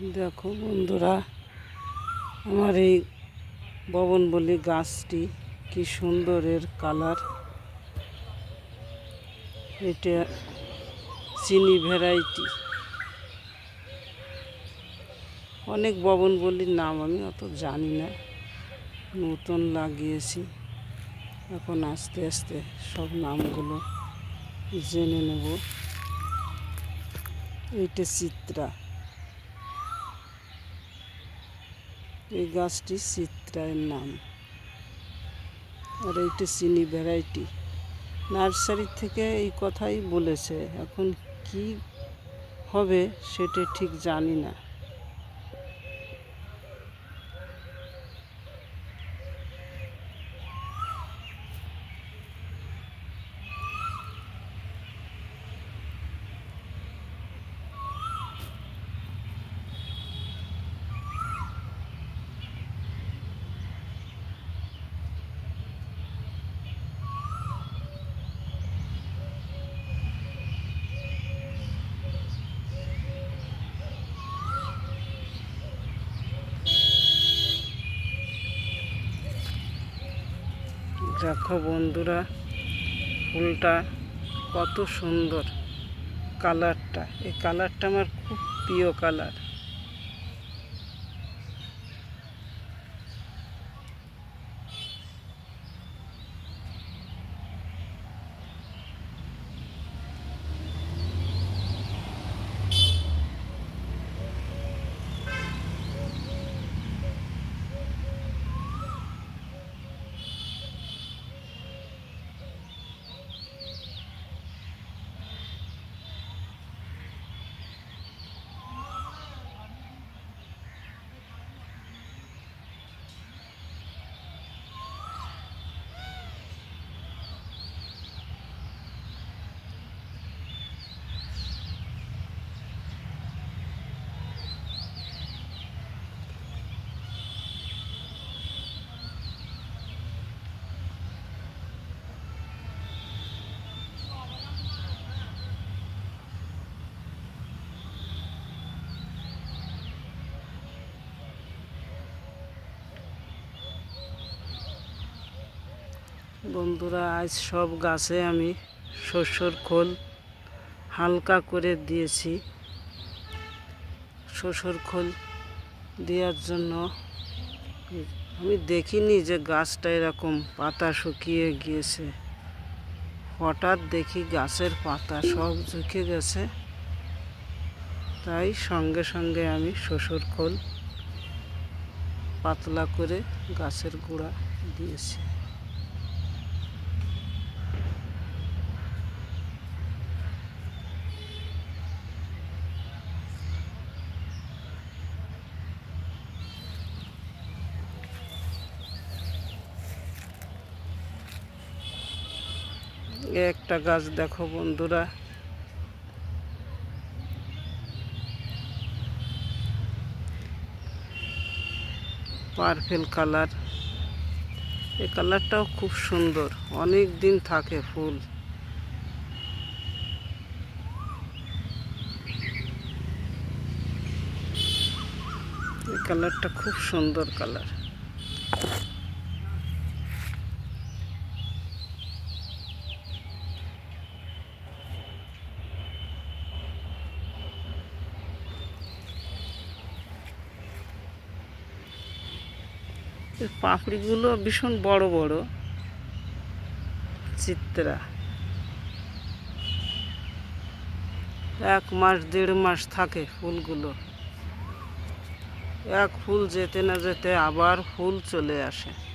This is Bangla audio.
দেখো বন্ধুরা, আমার এই বলি গাছটি কি সুন্দরের কালার। এটা চিনি ভ্যারাইটি। অনেক বলির নাম আমি অত জানি না। নতুন লাগিয়েছি। এখন আস্তে আস্তে সব নামগুলো জেনে নেব। এইটা চিত্রা। এই গাছটি চিত্রায়ের নাম। আর এইটা চিনি ভ্যারাইটি। নার্সারি থেকে এই কথাই বলেছে। এখন কি হবে সেটা ঠিক জানি না। দেখো বন্ধুরা ফুলটা কত সুন্দর কালারটা এই কালারটা আমার খুব প্রিয় কালার বন্ধুরা, আজ সব গাছে আমি শস্যর খোল হালকা করে দিয়েছি। শস্যর খোল দেওয়ার জন্য আমি দেখিনি যে গাছটা এরকম পাতা শুকিয়ে গিয়েছে। হঠাৎ দেখি গাছের পাতা সব ঝুঁকে গেছে। তাই সঙ্গে সঙ্গে আমি শ্বশুর খোল পাতলা করে গাছের গোড়া দিয়েছি। একটা গাছ দেখো বন্ধুরা। Purple colour. এই কালারটাও খুব সুন্দর। অনেক দিন থাকে ফুল। এই কালারটা খুব সুন্দর কালার। পাপড়িগুলো ভীষণ বড় বড়। চিত্রা। এক মাস, দেড় মাস থাকে ফুলগুলো। এক ফুল যেতে না যেতে আবার ফুল চলে আসে।